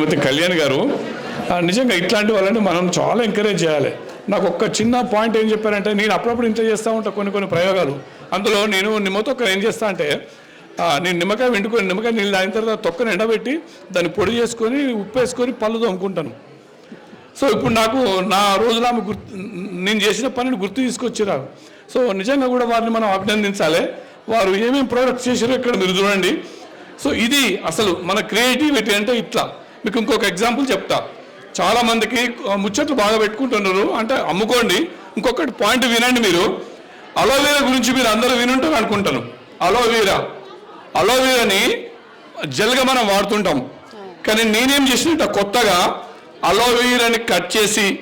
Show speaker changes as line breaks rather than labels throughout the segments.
శ్రీమతి కళ్యాణ్ గారు నిజంగా ఇట్లాంటి వాళ్ళని మనం చాలా ఎంకరేజ్ చేయాలి. నాకు ఒక్క చిన్న పాయింట్ ఏం చెప్పారంటే నేను అప్పుడప్పుడు ఇంత చేస్తూ ఉంటా కొన్ని కొన్ని ప్రయోగాలు. అందులో నేను నిమ్మతో ఒక ఏం చేస్తా అంటే నేను నిమ్మకాయ వెండుకొని నిమ్మకాయ నీళ్ళు తాగిన తర్వాత తొక్కను ఎండబెట్టి దాన్ని పొడి చేసుకొని ఉప్పు వేసుకొని పళ్ళు తోముకుంటాను. సో ఇప్పుడు నాకు నా రోజులు ఆమె గుర్తు నేను చేసిన పనిని గుర్తు తీసుకొచ్చిరా. సో నిజంగా కూడా వారిని మనం అభినందించాలి. వారు ఏమేమి ప్రోడక్ట్స్ చేశారో ఇక్కడ మీరు చూడండి. సో ఇది అసలు మన క్రియేటివిటీ అంటే ఇట్లా. మీకు ఇంకొక ఎగ్జాంపుల్ చెప్తా. చాలా మందికి ముచ్చట్లు బాగా పెట్టుకుంటున్నారు. అంటే అమ్ముకోండి ఇంకొకటి పాయింట్ వినండి మీరు. అలోవీరా గురించి మీరు అందరూ వినుంటారు అనుకుంటాను. అలోవీరా అలోవీరాని జల్గా మనం వాడుతుంటాం. కానీ నేనేం చేసినట్ట కొత్తగా అలోవీరాని కట్ చేసి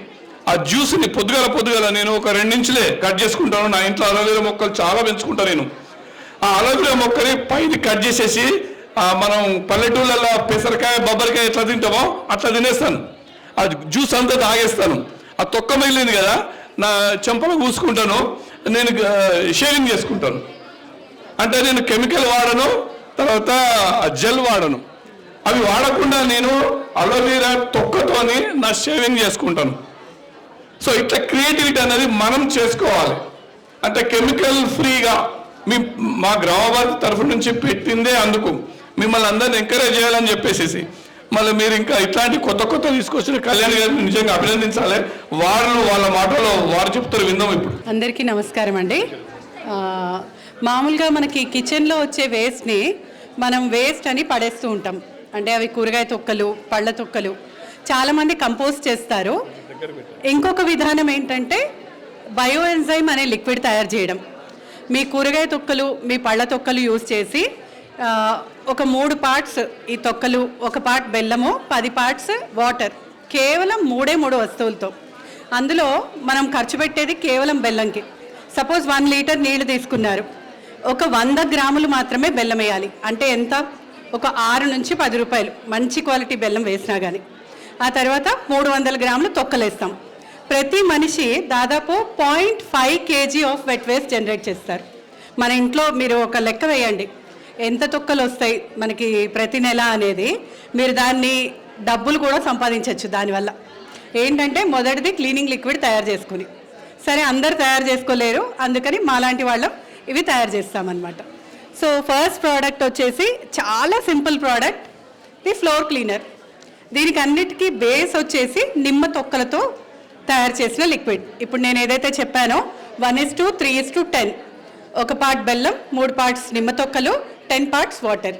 ఆ జ్యూస్ని పొద్దుగల పొద్దుగల నేను ఒక రెండించులే కట్ చేసుకుంటాను. నా ఇంట్లో అలోవీరా మొక్కలు చాలా పెంచుకుంటాను నేను. ఆ అలోవీరా మొక్కని పైన కట్ చేసేసి మనం పల్లెటూళ్ళల్లో పెసరకాయ బొబ్బరికాయ ఎట్లా తింటామో అట్లా తినేస్తాను. ఆ జ్యూస్ అంతా తాగేస్తాను. ఆ తొక్క మిగిలింది కదా నా చెంపలు పూసుకుంటాను నేను షేవింగ్ చేసుకుంటాను. అంటే నేను కెమికల్ వాడను తర్వాత జెల్ వాడను. అవి వాడకుండా నేను అలోవీరా తొక్కతోని నా షేవింగ్ చేసుకుంటాను. సో ఇట్లా క్రియేటివిటీ అనేది మనం చేసుకోవాలి. అంటే కెమికల్ ఫ్రీగా మీ మా గ్రామాబాద్ తరఫు నుంచి పెట్టిందే అందుకు. మిమ్మల్ని అందరిని ఎంకరేజ్ చేయాలని చెప్పేసి మళ్ళీ మీరు ఇంకా ఇట్లాంటి కొత్త కొత్త తీసుకొచ్చిన కళ్యాణ్ గారిని నిజంగా అభినందించాలి. వాళ్ళు వాళ్ళ మాటలో వారు చెప్తారు విందాం ఇప్పుడు.
అందరికీ నమస్కారం అండి. మామూలుగా మనకి కిచెన్లో వచ్చే వేస్ట్ని మనం వేస్ట్ అని పడేస్తూ ఉంటాం. అంటే అవి కూరగాయ తొక్కలు పళ్ళ తొక్కలు. చాలామంది కంపోజ్ చేస్తారు. ఇంకొక విధానం ఏంటంటే బయో ఎంజైమ్ అనే లిక్విడ్ తయారు చేయడం. మీ కూరగాయ తొక్కలు మీ పళ్ళ తొక్కలు యూజ్ చేసి ఒక మూడు పార్ట్స్ ఈ తొక్కలు ఒక పార్ట్ బెల్లము పది పార్ట్స్ వాటర్. కేవలం మూడే మూడు వస్తువులతో. అందులో మనం ఖర్చు పెట్టేది కేవలం బెల్లంకి. సపోజ్ వన్ లీటర్ నీళ్ళు తీసుకున్నారు. ఒక వంద గ్రాములు మాత్రమే బెల్లం వేయాలి. అంటే ఎంత? ఒక ఆరు నుంచి పది రూపాయలు. మంచి క్వాలిటీ బెల్లం వేసినా కానీ ఆ తర్వాత మూడు వందల గ్రాములు తొక్కలేస్తాం ప్రతి మనిషి దాదాపు point five KG of wet waste generate చేస్తారు. మన ఇంట్లో మీరు ఒక లెక్క వేయండి. ఎంత తొక్కలు వస్తాయి మనకి ప్రతి నెల అనేది మీరు దాన్ని డబ్బులు కూడా సంపాదించవచ్చు దానివల్ల. ఏంటంటే మొదటిది క్లీనింగ్ లిక్విడ్ తయారు చేసుకుని. సరే అందరు తయారు చేసుకోలేరు అందుకని మాలాంటి వాళ్ళం ఇవి తయారు చేస్తామన్నమాట. సో ఫస్ట్ ప్రోడక్ట్ వచ్చేసి చాలా simple product the floor cleaner. దీనికి అన్నిటికీ బేస్ వచ్చేసి నిమ్మ తొక్కలతో తయారు చేసిన లిక్విడ్. ఇప్పుడు నేను ఏదైతే చెప్పానో one is to three is to ten. ఒక పార్ట్ బెల్లం మూడు పార్ట్స్ నిమ్మ తొక్కలు టెన్ పార్ట్స్ వాటర్.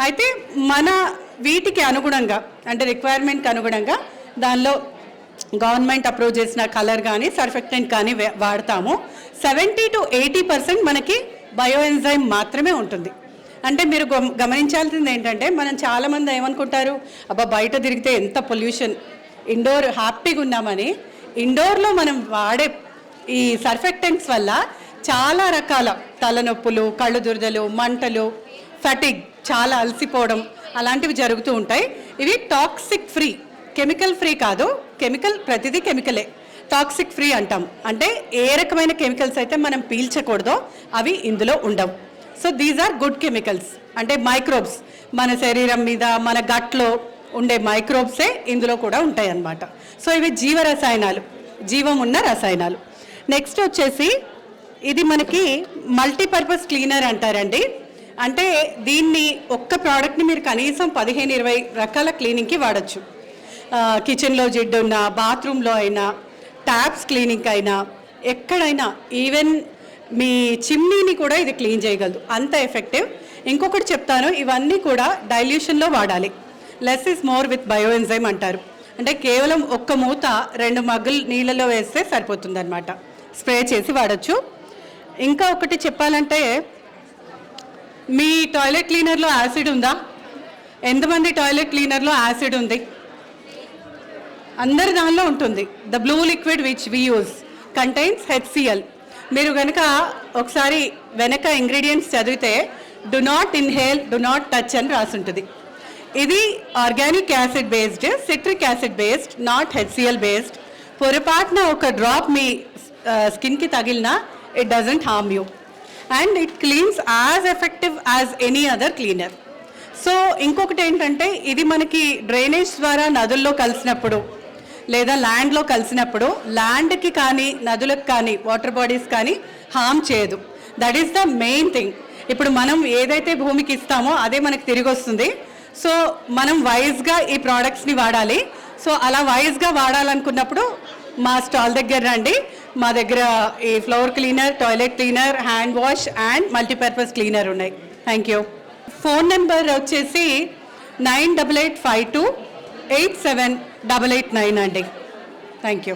అయితే మన వీటికి అనుగుణంగా అంటే రిక్వైర్మెంట్కి అనుగుణంగా దానిలో గవర్నమెంట్ అప్రూవ్ చేసిన కలర్ కానీ సర్ఫెక్టెంట్ కానీ వాడతాము. సెవెంటీ టు ఎయిటీ పర్సెంట్ మనకి బయో ఎంజైమ్ మాత్రమే ఉంటుంది. అంటే మీరు గమ- గమనించాల్సింది ఏంటంటే మనం చాలామంది ఏమనుకుంటారు? అబ్బా బయట తిరిగితే ఎంత పొల్యూషన్ ఇండోర్ హ్యాపీగా ఉన్నామని ఇండోర్లో మనం వాడే ఈ సర్ఫెక్టెంట్స్ వల్ల చాలా రకాల తలనొప్పులు కళ్ళు దురదలు మంటలు ఫటిగ్ చాలా అలసిపోవడం అలాంటివి జరుగుతూ ఉంటాయి. ఇవి టాక్సిక్ ఫ్రీ కెమికల్ ఫ్రీ కాదు కెమికల్ ప్రతిదీ కెమికలే టాక్సిక్ ఫ్రీ అంటాం అంటే ఏ రకమైన కెమికల్స్ అయితే మనం పీల్చకూడదో అవి ఇందులో ఉండవు. So these are good chemicals అంటే మైక్రోబ్స్ మన శరీరం మీద మన గట్లో ఉండే మైక్రోబ్సే ఇందులో కూడా ఉంటాయి అన్నమాట. సో ఇవి జీవ రసాయనాలు. జీవం ఉన్న రసాయనాలు. నెక్స్ట్ వచ్చేసి ఇది మనకి మల్టీపర్పస్ క్లీనర్ అంటారండి. అంటే దీన్ని ఒక్క ప్రోడక్ట్ని మీరు కనీసం పదిహేను ఇరవై రకాల క్లీనింగ్కి వాడచ్చు. కిచెన్లో జిడ్డు ఉన్నా బాత్రూంలో అయినా ట్యాప్స్ క్లీనింగ్ అయినా ఎక్కడైనా ఈవెన్ మీ చిమ్నీని కూడా ఇది క్లీన్ చేయగలదు. అంత ఎఫెక్టివ్ ఇంకొకటి చెప్తాను ఇవన్నీ కూడా డైల్యూషన్లో వాడాలి. Less is more with bio enzyme అంటారు. అంటే కేవలం ఒక్క మూత రెండు మగ్గులు నీళ్ళలో వేస్తే సరిపోతుందన్నమాట. స్ప్రే చేసి వాడచ్చు. ఇంకా ఒకటి చెప్పాలంటే మీ టాయిలెట్ క్లీనర్లో యాసిడ్ ఉందా? ఎంతమంది టాయిలెట్ క్లీనర్లో యాసిడ్ ఉంది? అందరి దానిలో ఉంటుంది. The blue liquid which we use contains HCL మీరు కనుక ఒకసారి వెనక ఇంగ్రీడియంట్స్ చదివితే do not inhale do not touch అని రాసుంటుంది. ఇది organic acid based citric acid based not HCL based పొరపాటున ఒక డ్రాప్ మీ uh, స్కిన్కి తగిలినా it doesn't harm you and it cleans as effective as any other cleaner so ఇంకొకటి ఏంటంటే ఇది మనకి డ్రైనేజ్ ద్వారా నదుల్లో కలిసినప్పుడు లేదా ల్యాండ్లో కలిసినప్పుడు ల్యాండ్కి కానీ నదులకు కానీ వాటర్ బాడీస్ కానీ హామ్ చేయదు. That is the main thing ఇప్పుడు మనం ఏదైతే భూమికి ఇస్తామో అదే మనకి తిరిగి వస్తుంది. సో మనం వైజ్గా ఈ ప్రోడక్ట్స్ని వాడాలి. సో అలా వైజ్గా వాడాలనుకున్నప్పుడు మా స్టాల్ దగ్గర రండి. మా దగ్గర ఈ floor cleaner toilet cleaner hand wash and multipurpose cleaner ఉన్నాయి. థ్యాంక్ యూ ఫోన్ నెంబర్ వచ్చేసి nine double eight five two eight seven double eight nine అండి. Thank you